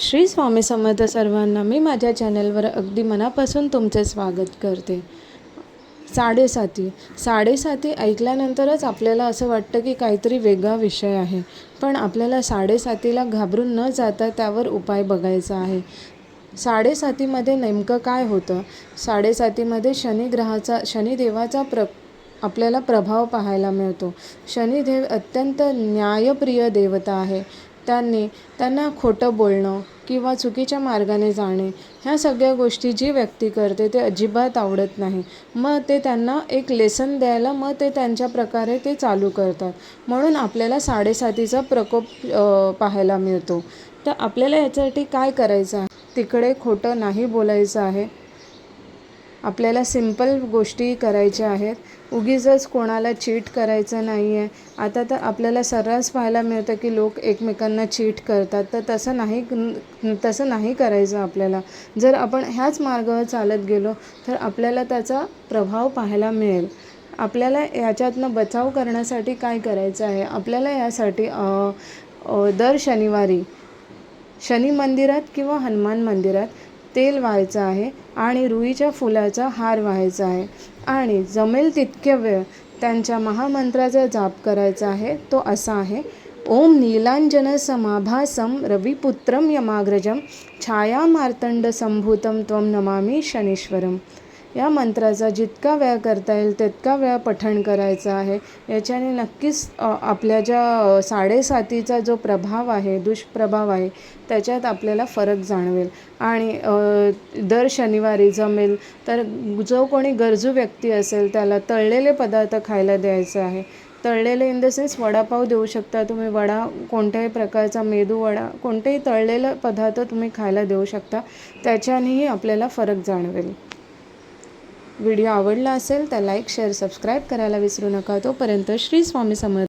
श्री स्वामी समर्थ सर्वांना मी माझ्या चॅनलवर अगदी मनापासून तुमचे स्वागत करते. साडेसाती. साडेसाती ऐकल्यानंतरच आपल्याला असं वाटतं की काहीतरी वेगळा विषय आहे. पण आपल्याला साडेसातीला घाबरून न जाता त्यावर उपाय बघायचा आहे. साडेसातीमध्ये नेमकं काय होतं? साडेसातीमध्ये शनिग्रहाचा शनिदेवाचा प्र आपल्याला प्रभाव पाहायला मिळतो. शनिदेव अत्यंत न्यायप्रिय देवता आहे. त्यांनी त्यांना खोटं बोलणं किंवा चुकीच्या मार्गाने जाणे ह्या सगळ्या गोष्टी जी व्यक्ती करते ते अजिबात आवडत नाही. मग ते त्यांना एक लेसन द्यायला मग ते त्यांच्या प्रकारे ते चालू करतात. म्हणून आपल्याला साडेसातीचा प्रकोप पाहायला मिळतो. तर आपल्याला याच्यासाठी काय करायचं आहे? तिकडे खोटं नाही बोलायचं आहे. आपल्याला सिंपल गोष्टी करायच्या आहेत. उगीचच कोणाला चीट करायचं नाही आहे आता तर आपल्याला सर्रास पाहायला मिळतं की लोक एकमेकांना चीट करतात. तर तसं नाही तसं नाही करायचं आपल्याला. जर आपण ह्याच मार्गावर चालत गेलो तर आपल्याला त्याचा प्रभाव पाहायला मिळेल. आपल्याला याच्यातनं बचाव करण्यासाठी काय करायचं आहे? आपल्याला यासाठी दर शनिवारी शनी मंदिरात किंवा हनुमान मंदिरात तेल व्हायचं आहे आणि रुईच्या फुलाचा हार व्हायचा आहे. आणि जमेल तितक्या वेळ त्यांच्या महामंत्राचा जाप करायचा आहे तो असा आहे ओम नीलांजन समाभासम रविपुत्रम यमाग्रजम छाया मार्तंड संभूतम त्वम नमामी शनीश्वरम. या मंत्राचा जितका वेळा करता येईल तितका वेळा पठण करायचं आहे. याच्याने नक्कीच आपल्या ज्या साडेसातीचा जो प्रभाव आहे दुष्प्रभाव आहे त्याच्यात आपल्याला फरक जाणवेल. आणि दर शनिवारी जमेल तर जो कोणी गरजू व्यक्ती असेल त्याला तळलेले पदार्थ खायला द्यायचे आहे. तळलेले इन द सेन्स वडापाव देऊ शकता तुम्ही वडा कोणत्याही प्रकारचा मेदू वडा कोणतेही तळलेलं पदार्थ तुम्ही खायला देऊ शकता. त्याच्यानेही आपल्याला फरक जाणवेल. व्हिडिओ आवडला असेल तर लाईक शेअर सबस्क्राईब करायला विसरू नका. तोपर्यंत श्री स्वामी समर्थ